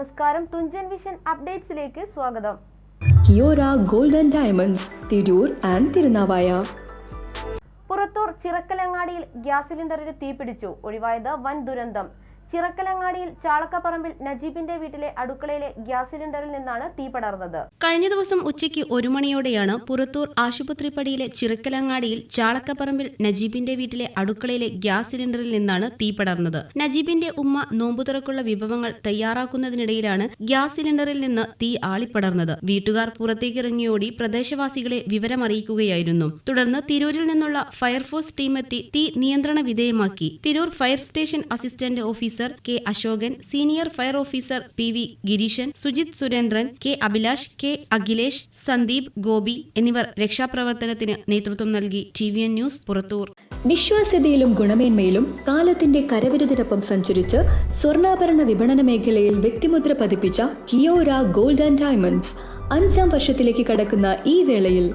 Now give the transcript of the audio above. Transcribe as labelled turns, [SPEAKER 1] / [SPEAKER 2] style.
[SPEAKER 1] നമസ്കാരം. തുഞ്ചൻ വിഷൻ അപ്ഡേറ്റ്സിലേക്ക് സ്വാഗതം.
[SPEAKER 2] Kiyora golden diamonds Tirur and Thirunavaya.
[SPEAKER 1] Purathur ചിറക്കലങ്ങാടിയിൽ gas സിലിണ്ടറിന് തീപിടിച്ചു. ഒഴിവായത് വൻ ദുരന്തം. ചിറക്കലങ്ങാടിയിൽ ചാളക്കപ്പറമ്പിൽ നജീബിന്റെ വീട്ടിലെ അടുക്കളയിലെ ഗ്യാസ് സിലിണ്ടറിൽ നിന്നാണ് തീ പടർന്നത്.
[SPEAKER 3] കഴിഞ്ഞ ദിവസം ഉച്ചയ്ക്ക് ഒരു മണിയോടെയാണ് പുറത്തൂർ ആശുപത്രിപ്പടിയിലെ ചിറക്കലങ്ങാടിയിൽ ചാളക്കപ്പറമ്പിൽ നജീബിന്റെ വീട്ടിലെ അടുക്കളയിലെ ഗ്യാസ് സിലിണ്ടറിൽ നിന്നാണ് തീ പടർന്നത്. നജീബിന്റെ ഉമ്മ നോമ്പുതുറക്കുള്ള വിഭവങ്ങൾ തയ്യാറാക്കുന്നതിനിടയിലാണ് ഗ്യാസ് സിലിണ്ടറിൽ നിന്ന് തീ ആളിപ്പടർന്നത്. വീട്ടുകാർ പുറത്തേക്കിറങ്ങിയോടി പ്രദേശവാസികളെ വിവരമറിയിക്കുകയായിരുന്നു. തുടർന്ന് തിരൂരിൽ നിന്നുള്ള ഫയർഫോഴ്സ് ടീമെത്തി തീ നിയന്ത്രണ വിധേയമാക്കി. Tirur fire station assistant K Ashokan senior fire officer P V Gireeshan Sujith Surendran K Abhilash K Akhilesh Sandeep Gopi എന്നിവർ രക്ഷാപ്രവർത്തനത്തിന് നേതൃത്വം നൽകി. T V N news Purathur.
[SPEAKER 2] വിശ്വാസ്യതയിലും ഗുണമേന്മയിലും കാലത്തിന്റെ കരവിരുതിനൊപ്പം സഞ്ചരിച്ച് സ്വർണാഭരണ വിപണന മേഖലയിൽ വ്യക്തിമുദ്ര പതിപ്പിച്ച കിയോര ഗോൾഡ് ആൻഡ് ഡയമണ്ട്സ് അഞ്ചാം വർഷത്തിലേക്ക് കടക്കുന്ന ഈ വേളയിൽ